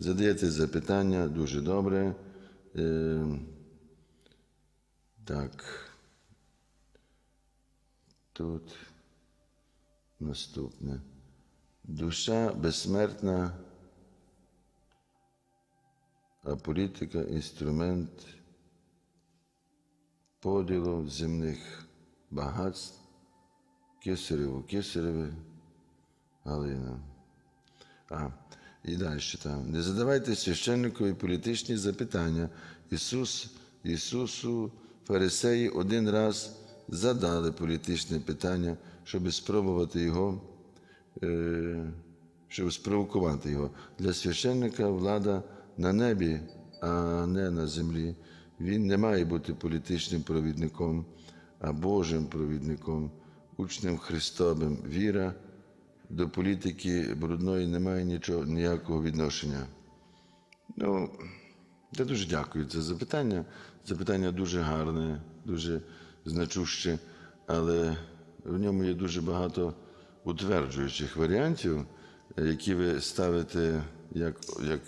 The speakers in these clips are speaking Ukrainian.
Задаєте запитання дуже добре. Е, так. Тут наступне. Душа безсмертна, а політика інструмент поділу земних багатств. Кесареву, Кесареве, Галина. А, і далі там. Не задавайте священникові політичні запитання. Ісус, Ісусу фарисеї один раз задали політичне питання, щоб спробувати його, е, щоб спровокувати його. Для священника влада на небі, а не на землі. Він не має бути політичним провідником, а Божим провідником, учнем Христовим. Віра до політики брудної не має нічого, ніякого відношення. Ну, я дуже дякую за запитання. Запитання дуже гарне, дуже значуще, але в ньому є дуже багато утверджуючих варіантів, які ви ставите як, як,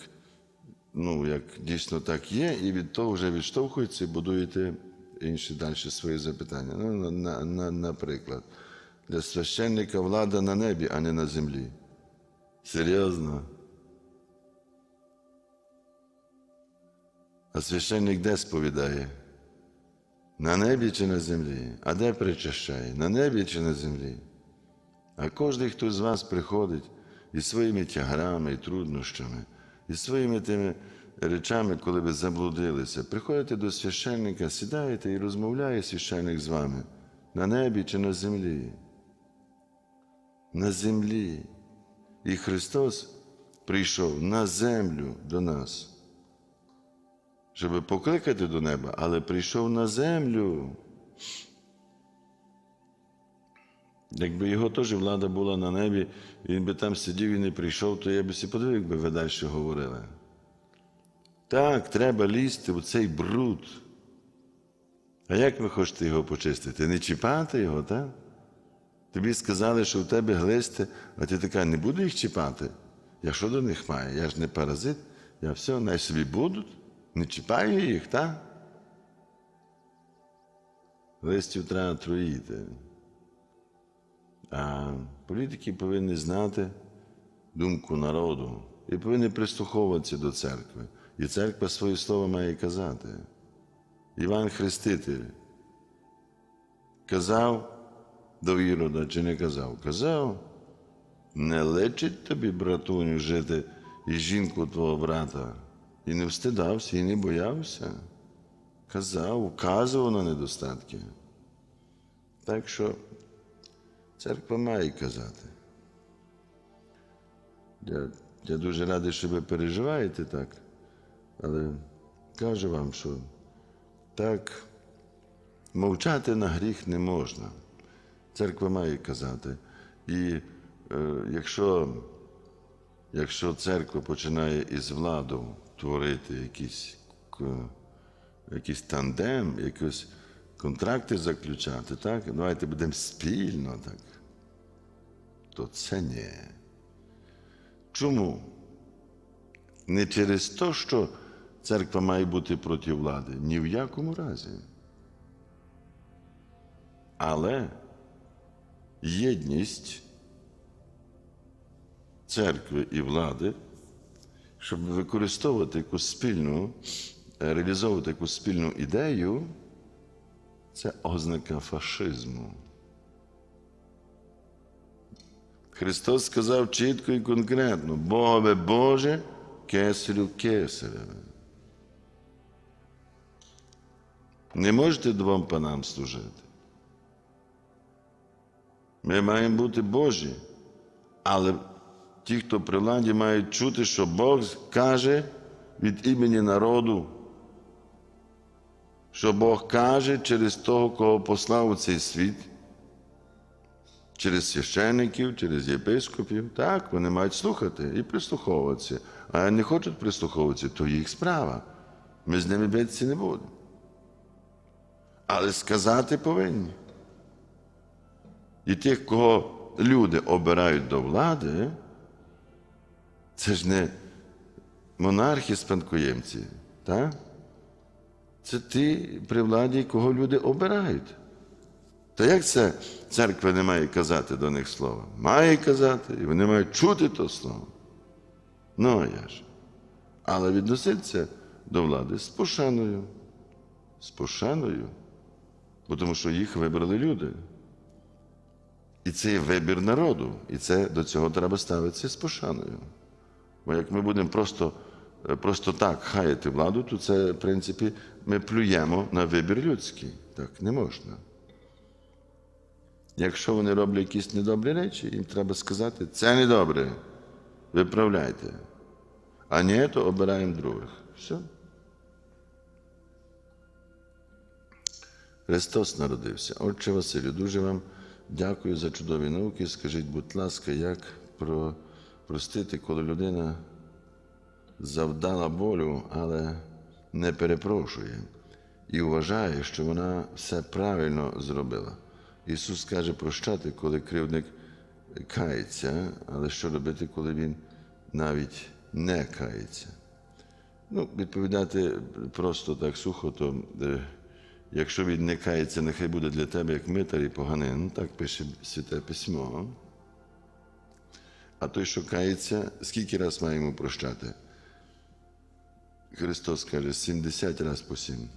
ну, як дійсно так є, і від того вже відштовхуєтеся і будуєте інші далі свої запитання. Ну, на, на, наприклад, для священника влада на небі, а не на землі. Серйозно. А священник де сповідає? На небі чи на землі? А де причащає? На небі чи на землі? А кожен, хто з вас приходить із своїми тяграми і труднощами, і своїми тими речами, коли ви заблудилися, приходите до священника, сідаєте і розмовляє священник з вами на небі чи на землі? На землі. І Христос прийшов на землю до нас щоб покликати до неба, але прийшов на землю. Якби його теж влада була на небі, він би там сидів і не прийшов, то я би всі подивив, якби ви далі говорили. Так, треба лізти в цей бруд. А як ви хочете його почистити? Не чіпати його, так? Тобі сказали, що в тебе глисти, а ти така, не буду їх чіпати. Я що до них маю? Я ж не паразит, я все, най собі будуть. Не чіпаю їх, так? Листів треба труїти. А політики повинні знати думку народу і повинні прислуховуватися до церкви. І церква своє слово має казати. Іван Хреститель казав до Ірода чи не казав? Казав, не личить тобі, братуню, жити і жінку твого брата. І не встидався, і не боявся. Казав, указував на недостатки. Так що церква має казати. Я, я дуже радий, що ви переживаєте так, але кажу вам, що так мовчати на гріх не можна. Церква має казати. І е, якщо, якщо церква починає із владу творити якийсь, к- якийсь тандем, якісь контракти заключати, так? Давайте будемо спільно так. То це ні. Чому? Не через те, що церква має бути проти влади, ні в якому разі. Але єдність церкви і влади щоб використовувати якусь спільну, е, реалізовувати якусь спільну ідею, це ознака фашизму. Христос сказав чітко і конкретно: Богове Боже, кесарю кесареве. Не можете двом панам служити. Ми маємо бути Божі, але ті, хто при владі, мають чути, що Бог каже від імені народу, що Бог каже через того, кого послав у цей світ, через священників, через єпископів. Так, вони мають слухати і прислуховуватися. А не хочуть прислуховуватися, то їх справа. Ми з ними битися не будемо. Але сказати повинні. І тих, кого люди обирають до влади, це ж не монархи спадкоємці. Так? Це ті при владі, кого люди обирають. Та як це церква не має казати до них слова? Має казати, і вони мають чути то слово. Ну, а я ж. Але відноситься до влади з пошаною. З пошаною. Тому що їх вибрали люди. І це є вибір народу. І це до цього треба ставитися з пошаною. Бо як ми будемо просто, е, просто так хаяти владу, то це, в принципі, ми плюємо на вибір людський. Так не можна. Якщо вони роблять якісь недобрі речі, їм треба сказати, це недобре, виправляйте. А ні, то обираємо других. Все. Христос народився. Отче Василю, дуже вам дякую за чудові науки. Скажіть, будь ласка, як про, простити, коли людина завдала болю, але не перепрошує і вважає, що вона все правильно зробила. Ісус каже прощати, коли кривдник кається, але що робити, коли він навіть не кається? Ну, відповідати просто так сухо, то е, якщо не нехай буде для тебе як митар і поганин, так пише Святе Письмо. А той, що кається, скільки раз має йому прощати? Христос каже, 70 разів по 7.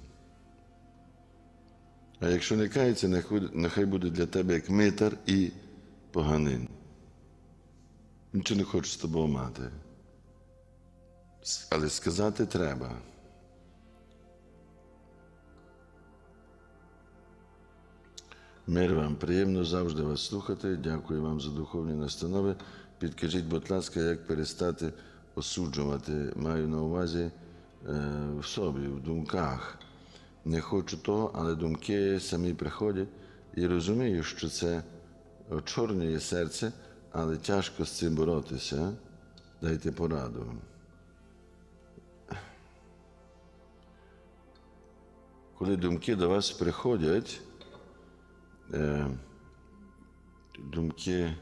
А якщо не кається, нехай буде для тебе як митар і поганин. Нічого не хочу з тобою мати. Але сказати треба. Мир вам, приємно завжди вас слухати. Дякую вам за духовні настанови. Підкажіть, будь ласка, як перестати осуджувати, маю на увазі е, в собі, в думках. Не хочу того, але думки самі приходять і розумію, що це очорнює серце, але тяжко з цим боротися. Дайте пораду. Коли думки до вас приходять, е, думки,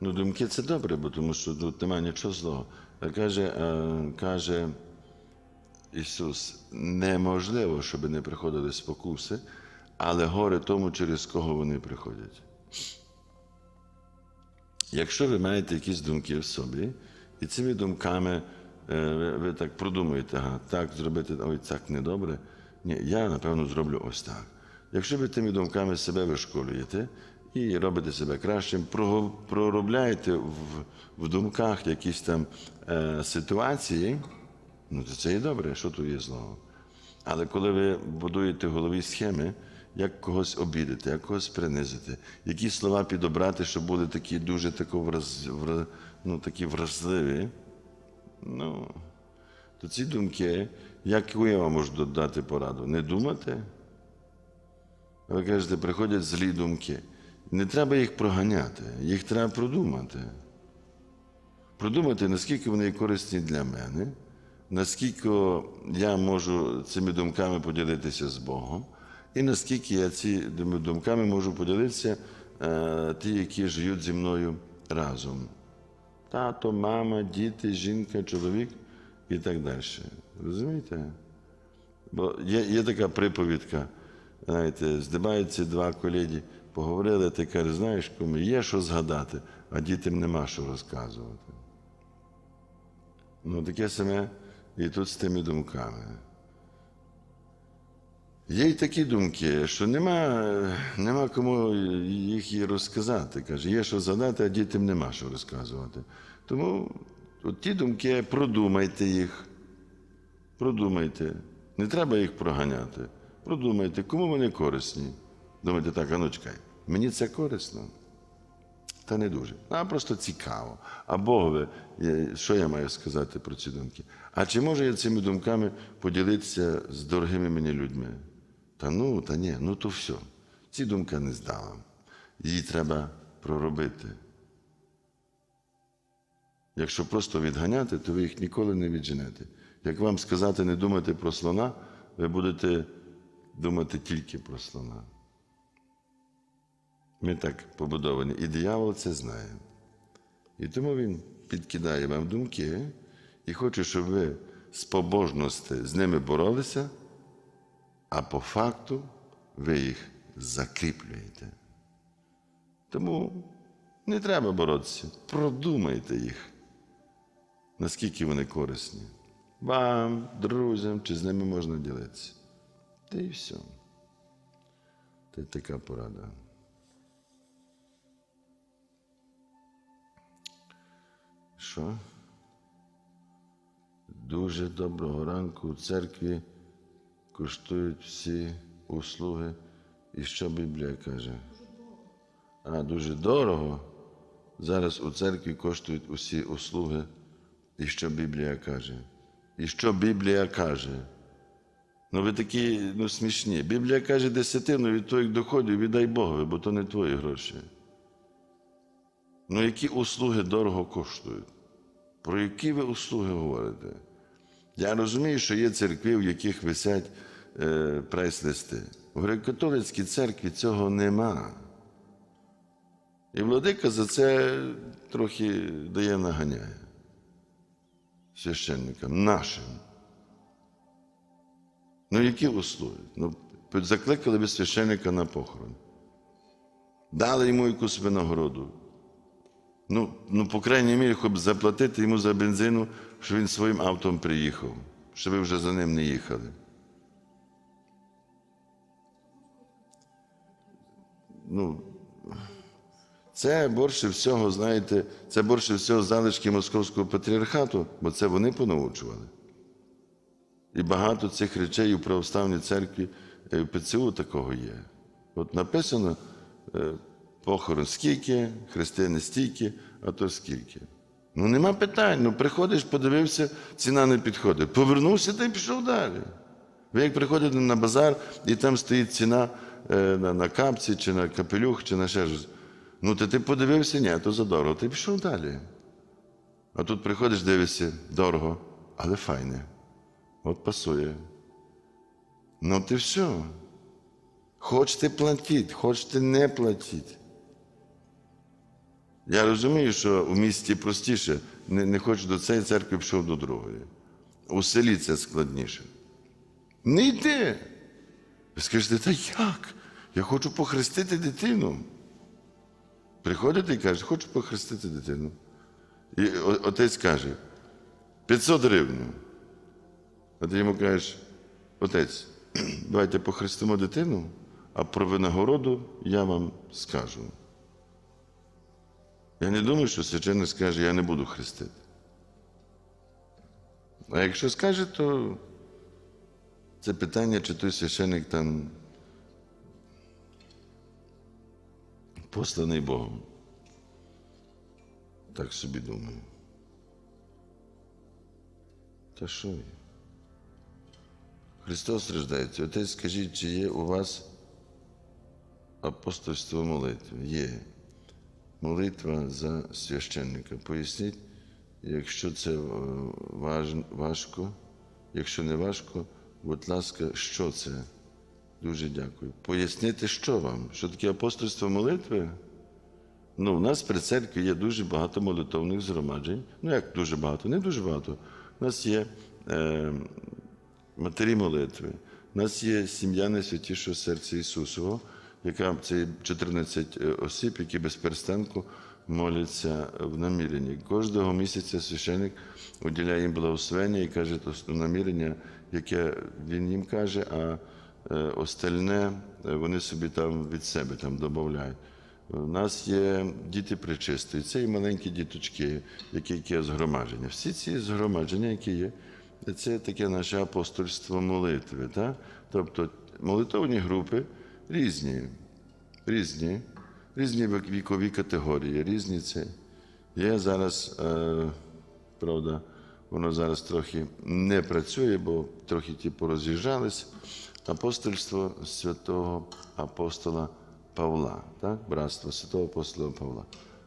ну, думки це добре, бо тому що тут немає нічого злого. А Каже, е, каже Ісус, неможливо, щоб не приходили спокуси, але горе тому, через кого вони приходять. Якщо ви маєте якісь думки в собі, і цими думками е, ви, ви так продумуєте, ага, так зробити, ой, так недобре. Ні, я напевно зроблю ось так. Якщо ви тими думками себе вишколюєте і робите себе кращим, проробляєте в, в думках якісь там е, ситуації, ну то це і добре, що тут є злого. Але коли ви будуєте в голові схеми, як когось обідати, як когось принизити, які слова підобрати, щоб були такі дуже тако враз, вра- ну, такі вразливі, ну, то ці думки, яку я вам можу дати пораду? Не думати? Ви кажете, приходять злі думки. Не треба їх проганяти, їх треба продумати. Продумати, наскільки вони корисні для мене, наскільки я можу цими думками поділитися з Богом, і наскільки я цими думками можу поділитися е, ті, які живуть зі мною разом. Тато, мама, діти, жінка, чоловік і так далі. Розумієте? Бо є, є така приповідка, знаєте, здибаються два коліді, поговорили, ти каже, знаєш, кому є що згадати, а дітям нема що розказувати. Ну, таке саме і тут з тими думками. Є й такі думки, що нема, нема кому їх і розказати. Каже, є що згадати, а дітям нема що розказувати. Тому от ті думки, продумайте їх. Продумайте. Не треба їх проганяти. Продумайте, кому вони корисні. Думайте так, а ну чекай, мені це корисно. Та не дуже. А просто цікаво. А Богове, що я маю сказати про ці думки? А чи можу я цими думками поділитися з дорогими мені людьми? Та ну, та ні, ну то все. Ці думки не здала. Її треба проробити. Якщо просто відганяти, то ви їх ніколи не відженете. Як вам сказати не думати про слона, ви будете думати тільки про слона. Ми так побудовані. І диявол це знає. І тому він підкидає вам думки, і хочу, щоб ви з побожності з ними боролися, а по факту ви їх закріплюєте. Тому не треба боротися. Продумайте їх, наскільки вони корисні. Вам, друзям, чи з ними можна ділитися. Та і все. Та й така порада. Що? Дуже доброго ранку у церкві коштують всі услуги. І що Біблія каже? А, дуже дорого. Зараз у церкві коштують усі услуги. І що Біблія каже? І що Біблія каже? Ну, ви такі ну, смішні. Біблія каже, десятину від твоїх доходів віддай Богові, бо то не твої гроші. Ну, які услуги дорого коштують? Про які ви услуги говорите? Я розумію, що є церкви, в яких висять е, прайс-листи. В греко-католицькій церкві цього нема. І владика за це трохи дає наганяє священникам нашим. Ну, які услуги? Ну, закликали би священника на похорон. Дали йому якусь винагороду. Ну, ну, по крайній мірі, хоч заплатити йому за бензину, що він своїм автом приїхав, щоб ви вже за ним не їхали. Ну, це більше всього, знаєте, це більше всього залишки Московського патріархату, бо це вони понаучували. І багато цих речей у православній церкві е, ПЦУ такого є. От написано е, похорон скільки, хрестини стільки, а то скільки. Ну нема питань. Ну приходиш, подивився, ціна не підходить. Повернувся та й пішов далі. Ви як приходите на базар, і там стоїть ціна е, на, капці, чи на капелюх, чи на ще щось. Ну, то ти подивився, ні, то задорого. Ти пішов далі. А тут приходиш, дивишся, дорого, але файне. От пасує. Ну, ти все. Хочете платіть, хочете не платіть. Я розумію, що в місті простіше. Не, не хочу до цієї церкви, пішов до другої. У селі це складніше. Не йди. Ви скажете, та як? Я хочу похрестити дитину. Приходите і кажуть, хочу похрестити дитину. І отець каже, 500 гривень. А ти йому кажеш, отець, давайте похрестимо дитину, а про винагороду я вам скажу. Я не думаю, що священник скаже, я не буду хрестити. А якщо скаже, то це питання, чи той священник там посланий Богом. Так собі думаю. Та що? є? Христос рождається. Отець, скажіть, чи є у вас апостольство молитви? Є. Молитва за священника. Поясніть, якщо це важ- важко, якщо не важко, будь ласка, що це? Дуже дякую. Пояснити, що вам? Що таке апостольство молитви? Ну, у нас при церкві є дуже багато молитовних згромаджень. Ну, як дуже багато? Не дуже багато. У нас є е, матері молитви. У нас є сім'я Найсвятішого серця Ісусового, яка це 14 осіб, які без перестанку моляться в наміренні. Кожного місяця священник уділяє їм благословення і каже то намірення, яке він їм каже, а е, остальне е, вони собі там від себе там додають. У нас є діти причистої, це і маленькі діточки, які є згромадження. Всі ці згромадження, які є, це таке наше апостольство молитви. Так? Тобто молитовні групи різні, різні, різні вікові категорії, різні це. Є зараз, е, правда, воно зараз трохи не працює, бо трохи ті пороз'їжджались. Апостольство святого апостола Павла, так? братство святого апостола Павла.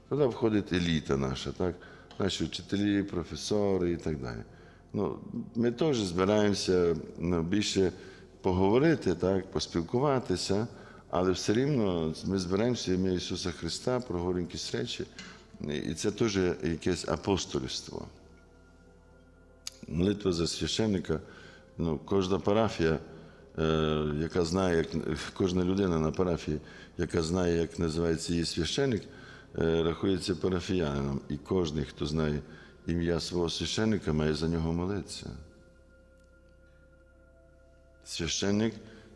Туди входить еліта наша, так? наші вчителі, професори і так далі. Ну, ми теж збираємося ну, більше поговорити, так, поспілкуватися, але все рівно ми збираємося ім'я Ісуса Христа, проговоримо якісь речі, і це теж якесь апостольство. молитва за священника. Ну, кожна парафія, е, яка знає, як кожна людина на парафії, яка знає, як називається її священник, е, рахується парафіянином. І кожен, хто знає ім'я свого священника, має за нього молитися. Священник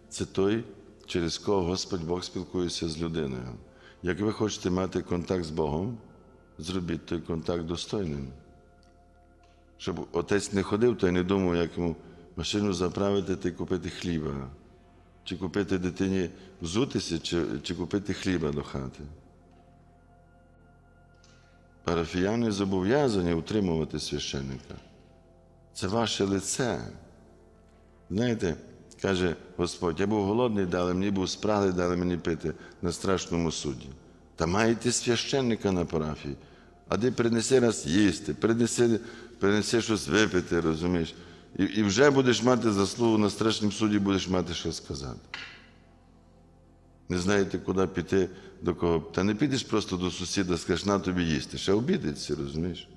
це той, через кого Господь Бог спілкується з людиною. Як ви хочете мати контакт з Богом, зробіть той контакт достойним. Щоб отець не ходив та й не думав, як йому машину заправити та й купити хліба, чи купити дитині взутися, чи, чи купити хліба до хати. Парафіяни зобов'язані утримувати священника. Це ваше лице. Знаєте, каже Господь, я був голодний, дали мені був спраглий, дали мені пити на страшному суді. Та маєте священника на парафії, а де принеси раз їсти, принеси, принеси щось випити, розумієш, і, і вже будеш мати заслугу на страшному суді, будеш мати що сказати. Не знаєте, куди піти, до кого. Та не підеш просто до сусіда, скажеш, на тобі їсти. Ще обідеться, розумієш?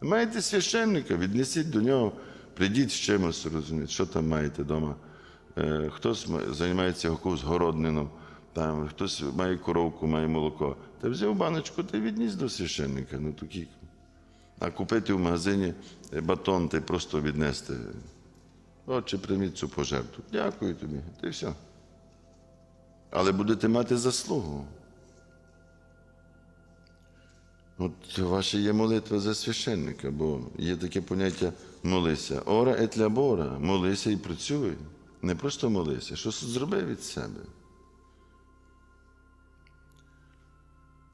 Маєте священника, віднесіть до нього, прийдіть з чимось, розумієте, що там маєте вдома. Е, хтось займається якогось городнином, там, хтось має коровку, має молоко. Та взяв баночку та відніс до священника. Ну, такі. А купити в магазині е, батон та просто віднести. Отче, прийміть цю пожертву. Дякую тобі. Й все. Але будете мати заслугу. От ваша є молитва за священника, бо є таке поняття молися. Ора et labora. Молися і працюй. Не просто молися, щось зроби від себе.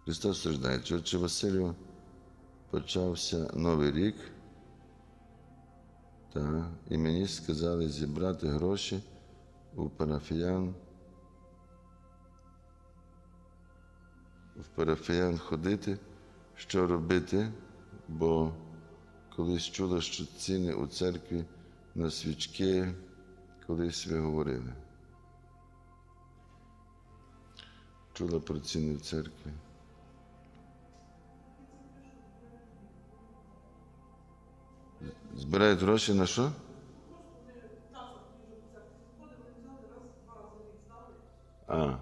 Христос страждає. Отче Василю, почався Новий рік. Та, і мені сказали зібрати гроші у парафіян. в парафіян ходити, що робити, бо колись чула, що ціни у церкві на свічки колись ви говорили. Чула про ціни в церкві. Збирають гроші на що? А,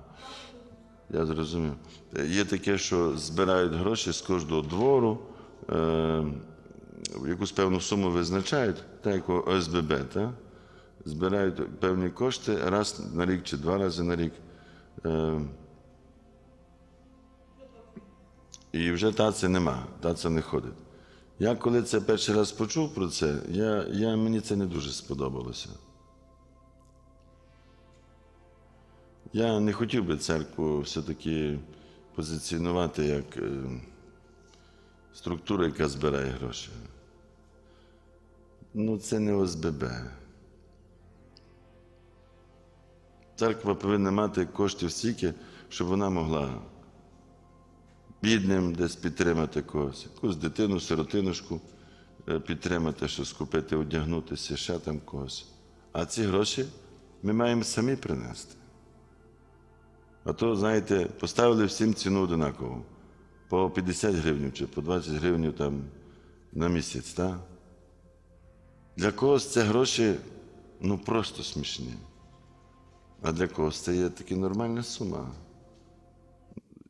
я зрозумів. Е, Є таке, що збирають гроші з кожного двору, е, якусь певну суму визначають, так як ОСББ, так? збирають певні кошти раз на рік чи два рази на рік. Е, і вже таці нема, таця не ходить. Я коли це перший раз почув про це, я, я, мені це не дуже сподобалося. Я не хотів би церкву все-таки позиціонувати як е, структуру, яка збирає гроші. Ну, це не ОСББ. Церква повинна мати коштів стільки, щоб вона могла бідним десь підтримати когось, якусь дитину, сиротинушку е, підтримати, щось купити, одягнутися, ще там когось. А ці гроші ми маємо самі принести. А то, знаєте, поставили всім ціну одинакову. По 50 гривень чи по 20 гривень там на місяць, так? Для когось це гроші ну просто смішні. А для когось це є таки нормальна сума.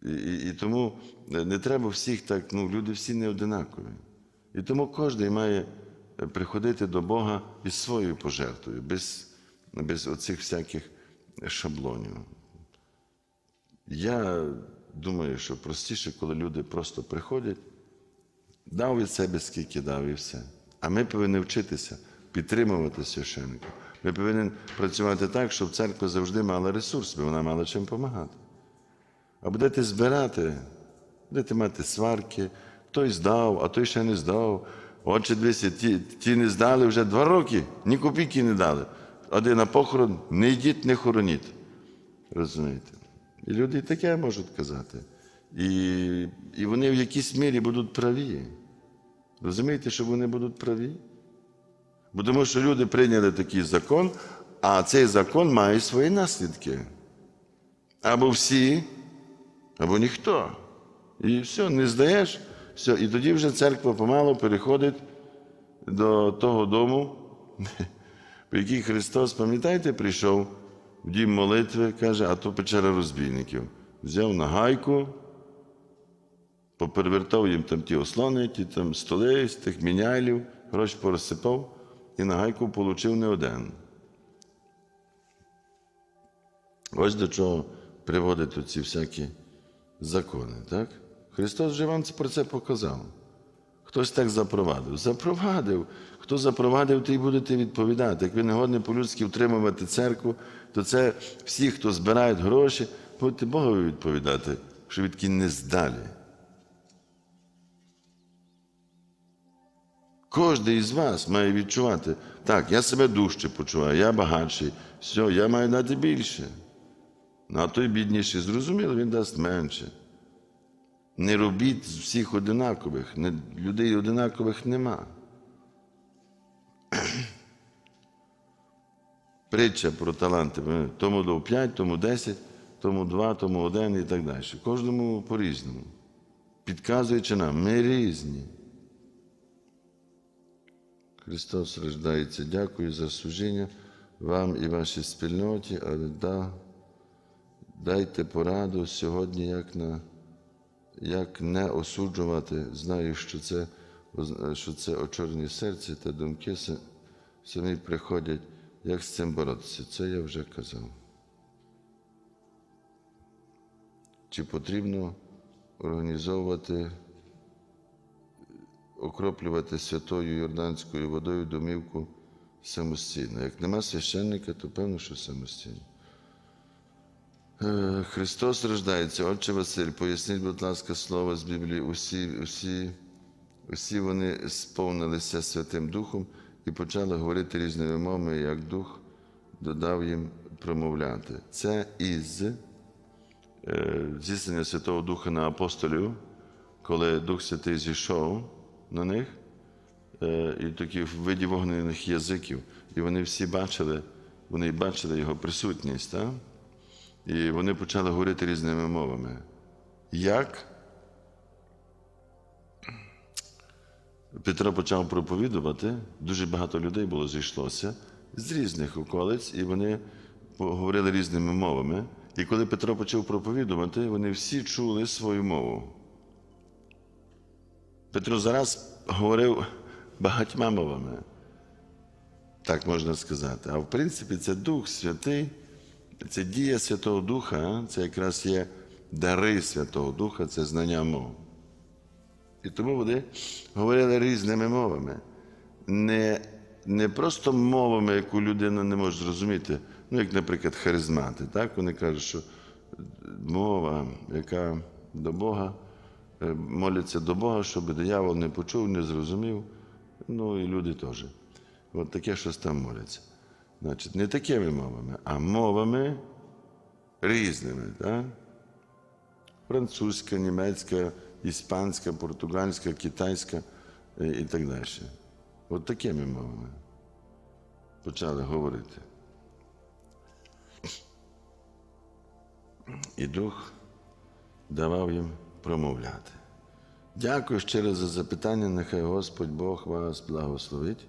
І, і, і тому не треба всіх так, ну, люди всі не одинакові. І тому кожен має приходити до Бога із своєю пожертвою, без, без оцих всяких шаблонів. Я думаю, що простіше, коли люди просто приходять, дав від себе скільки дав і все. А ми повинні вчитися підтримувати священника. Ми повинні працювати так, щоб церква завжди мала ресурс, бо вона мала чим допомагати. А будете збирати, будете мати сварки, той здав, а той ще не здав. Отче, дивіться, ті, ті не здали вже два роки, ні копійки не дали. Один на похорон, не йдіть, не хороніть. Розумієте? І люди таке можуть казати. І, і вони в якійсь мірі будуть праві. Розумієте, що вони будуть праві? Бо тому що люди прийняли такий закон, а цей закон має свої наслідки. Або всі, або ніхто. І все, не здаєш, все. І тоді вже церква помало переходить до того дому, в який Христос, пам'ятаєте, прийшов в дім молитви, каже, а то печера розбійників. Взяв нагайку, поперевертав їм там ті ослони, ті там столи з тих міняйлів, гроші порозсипав, і нагайку получив не один. Ось до чого приводять ці всякі закони. Так? Христос вже вам про це показав. Хтось так запровадив. Запровадив. Хто запровадив, той будете відповідати. Як ви не годні по-людськи утримувати церкву, то це всі, хто збирають гроші, будете Богові відповідати, що відки не здалі. Кожен із вас має відчувати, так, я себе дужче почуваю, я багатший, все, я маю дати більше. Ну, а той бідніший, зрозуміло, він дасть менше. Не робіть всіх одинакових, людей одинакових нема. Притча про таланти. Тому дав 5, тому 10, тому 2, тому 1 і так далі. Кожному по-різному. Підказуючи нам, ми різні. Христос рождається. Дякую за служіння вам і вашій спільноті, але да, дайте пораду сьогодні, як, на, як не осуджувати. Знаю, що це, що це очорні серця та думки самі приходять. Як з цим боротися? Це я вже казав. Чи потрібно організовувати окроплювати святою Йорданською водою домівку самостійно. Як нема священника, то певно, що самостійно. Е, Христос рождається. Отче Василь, поясніть, будь ласка, слово з Біблії. Усі, усі, усі вони сповнилися Святим Духом і почали говорити різними мовами, як Дух додав їм промовляти. Це із е, здійснення Святого Духа на апостолів, коли Дух Святий зійшов на них, е, і такі в виді вогнених язиків. І вони всі бачили, вони бачили його присутність, так? і вони почали говорити різними мовами. Як Петро почав проповідувати, дуже багато людей було зійшлося з різних околиць, і вони говорили різними мовами. І коли Петро почав проповідувати, вони всі чули свою мову. Петро зараз говорив багатьма мовами, так можна сказати. А в принципі, це Дух Святий, це дія Святого Духа, це якраз є дари Святого Духа, це знання мов. І тому вони говорили різними мовами. Не, не просто мовами, яку людина не може зрозуміти. Ну, як, наприклад, харизмати. Так? Вони кажуть, що мова, яка до Бога, е, моляться до Бога, щоб диявол не почув, не зрозумів. Ну і люди теж. От таке щось там моляться. Значить, не такими мовами, а мовами різними. Так? французька, німецька, іспанська, португальська, китайська е, і так далі. От такими мовами почали говорити. І Дух давав їм промовляти. Дякую раз за запитання. Нехай Господь Бог вас благословить.